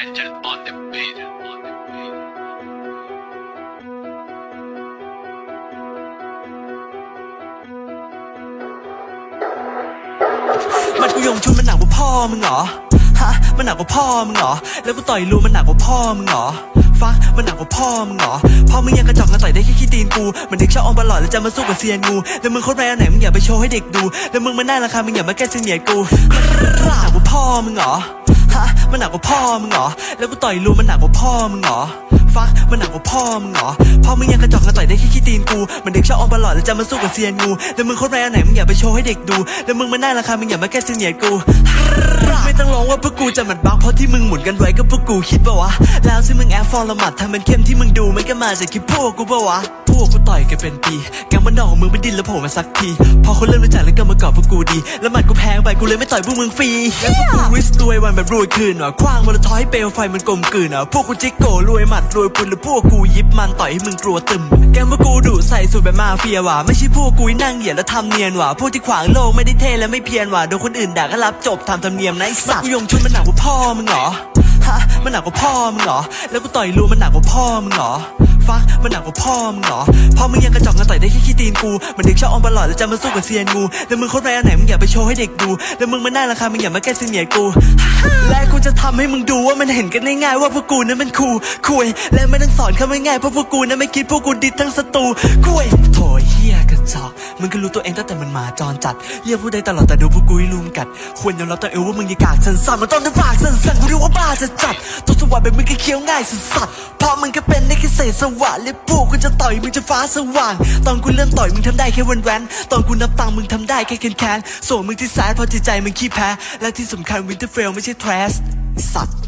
Angel on the beat. มันกูยงชุนมันหนักกว่าพ่อมึงเหรอ ฮะ มันหนักกว่าพ่อมึงเหรอ แล้วกูต่อยรูมันหนักกว่าพ่อมึงเหรอฟักมันหนักกว่าพ่อมึงเหรอ พ่อมึงยังกระจอกกระต่อยได้แค่ขี้ตีนกู มันเด็กชอบอมบอลลอดแล้วจะมาสู้กับเซียนงู แล้วมึงโคตรแรงอันไหนมึงอย่าไปโชว์ให้เด็กดู แล้วมึงมาหน้าราคา มึงอย่ามาแก้เสนียดกูมันหนักกว่าพ่อมึงเหรอะมันหนักกว่าพ่อมึงเหรอ แล้วกูต่อยรูมันหนักกว่าพ่อมึงเหรอ ฟักมันหนักกว่าพ่อมึงเหรอ พ่อมึงยังกระจอกกระต่อยได้แค่ขี้ตีนกูมันเด็กชอบอมบอลลอดแล้วจะมาสู้กับเซียนงู แล้วมึงโคตรแรงอันไหนมึงอย่าไปโชว์ให้เด็กดู แล้วมึงมาหน้าราคามึงอย่ามาแก้เสนียดกู ไม่ต้องร้องว่าพวกกูจะหมัดบักเพราะที่มึงหมุนกันไว้ก็พวกกูคิดปะวะ แล้วที่มึงแอฟฟอร์ละหมัดทำเป็นเข้มที่มึงดูมันก็มาจากคลิปพวกกูปะวะ พวกกูต่อยกันเป็นปีก มันนอกของมึงไม่ดินแล้วโผล่มาสักที พอคนเริ่มรู้จักแล้วก็มากอบพวกกูดี แล้วหมัดกูแพงไปกูเลยไม่ต่อยพวกมึงฟรี แล้วพวกกูริสรวยวันแบบรวยคืนว่ะคว้างมอลทอยเปลวไฟมันกลมกลืนอะพวกกูจิกโกรวยหมัดรวยปุนหรือพวกกูยิบมันต่อยให้มึงกลัวตึม แกงพวกกูดุใส่สูตรแบบมาเฟียว่ะไม่ใช่พวกกูนั่งเหยียดแล้วทำเนียนว่ะพวกที่ขวางโลกไม่ได้เท่และไม่เพียรว่ะโดนคนอื่นด่าก็รับจบทำธรรมเนียมนะไอ้สัตว์กูยงชุนมันหนักกว่าพ่อมึงเหรอฮะมันหนักกว่าพ่อมึงเหรอแล้วกูต่อยรูมันหนักกว่าพ่อมึงเหรอ ฟักมันหนักกว่าพ่อมึงเหรอพ่อมึงยังกระจอกกระต่อยได้แค่ขี้ตีนกูมันเด็กชอบอมบอลลอดแล้วจะมาสู้กับเซียนงูแล้วมึงโคตรแรงอันไหนมึงอย่าไปโชว์ให้เด็กดูแล้วมึงมาหน้าราคามึงอย่ามาแก้เสียกูและกูจะทำให้มึงดูว่ามันเห็นกันง่ายๆว่าพวกกูนั้นมันคูคุยและไม่ต้องสอนเขาง่ายเพราะพวกกูนั้นไม่คิดพวกกูดิดทั้งศัตรูคุยโถย ยกระจอกมึงก็รู้ตัวเองตั้งแต่มันมาจรจัดเรียกพูดได้ตลอดแต่ดูพวกกูให้ลุมกัด ควรยอมรับตัวเองว่ามึงยังกากสั่นมันต้องได้ปากสั่นๆกูรู้ว่าบ้าจะจัดตัวสวัสดิ์แบบมึงก็เคี้ยวง่ายสัสๆเพราะมึงก็เป็นได้แค่เศษสวะและพวกกูจะต่อยมึงจะฟ้าสว่าง ตอนกูเริ่มต่อยมึงทำได้แค่วันแวนตอนกูนับตังค์มึงทำได้แค่แคนแคนส่วนมึงที่สายเพราะจิตใจมึงขี้แพ้และที่สำคัญวินเทอร์เฟลไม่ใช่แทรสสัตว์